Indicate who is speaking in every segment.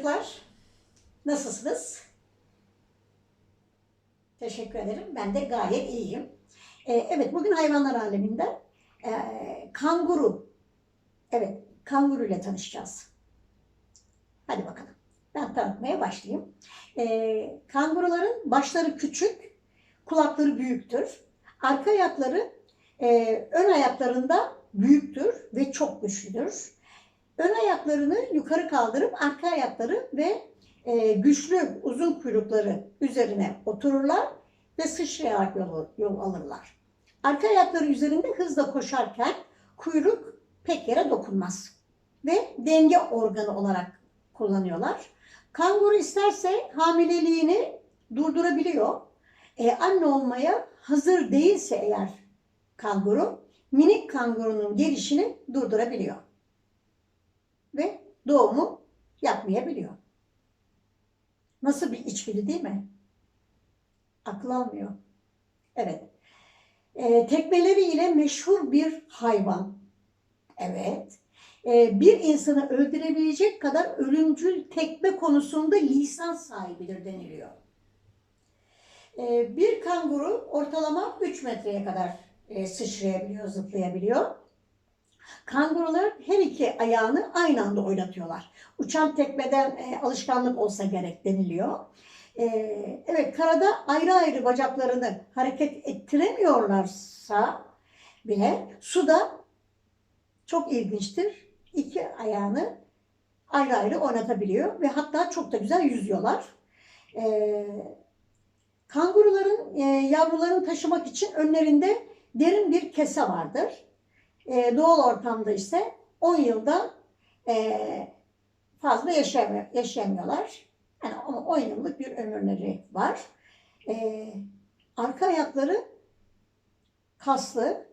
Speaker 1: çocuklar. Nasılsınız? Teşekkür ederim. Ben de gayet iyiyim. Ee, evet, bugün hayvanlar aleminde e, kanguru. Evet, kanguru ile tanışacağız. Hadi bakalım. Ben tanıtmaya başlayayım. Ee, kanguruların başları küçük, kulakları büyüktür. Arka ayakları e, ön ayaklarında büyüktür ve çok güçlüdür. Ön ayaklarını yukarı kaldırıp arka ayakları ve e, güçlü uzun kuyrukları üzerine otururlar ve sıçrayarak yol, yol alırlar. Arka ayakları üzerinde hızla koşarken kuyruk pek yere dokunmaz ve denge organı olarak kullanıyorlar. Kanguru isterse hamileliğini durdurabiliyor. E, anne olmaya hazır değilse eğer kanguru, minik kangurunun gelişini durdurabiliyor. Ve doğumu yapmayabiliyor. Nasıl bir içgüdü değil mi? Akıl almıyor. Evet. E, tekmeleriyle meşhur bir hayvan. Evet. E, bir insanı öldürebilecek kadar ölümcül tekme konusunda lisans sahibidir deniliyor. E, bir kanguru ortalama 3 metreye kadar e, sıçrayabiliyor, zıplayabiliyor. Kangurular her iki ayağını aynı anda oynatıyorlar. Uçan tekmeden e, alışkanlık olsa gerek deniliyor. E, evet karada ayrı ayrı bacaklarını hareket ettiremiyorlarsa bile suda çok ilginçtir. İki ayağını ayrı ayrı oynatabiliyor ve hatta çok da güzel yüzüyorlar. E, kanguruların e, yavrularını taşımak için önlerinde derin bir kese vardır. E, doğal ortamda ise 10 yılda e, fazla yaşayamıyor, yaşayamıyorlar. Yani 10 yıllık bir ömürleri var. E, arka ayakları kaslı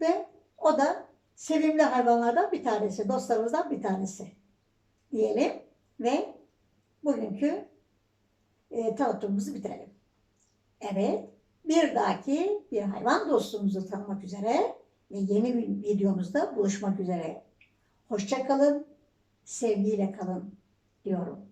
Speaker 1: ve o da sevimli hayvanlardan bir tanesi, dostlarımızdan bir tanesi diyelim ve bugünkü e, tanıtımımızı bitirelim. Evet, bir dahaki bir hayvan dostumuzu tanımak üzere ve yeni bir videomuzda buluşmak üzere. Hoşça kalın, sevgiyle kalın diyorum.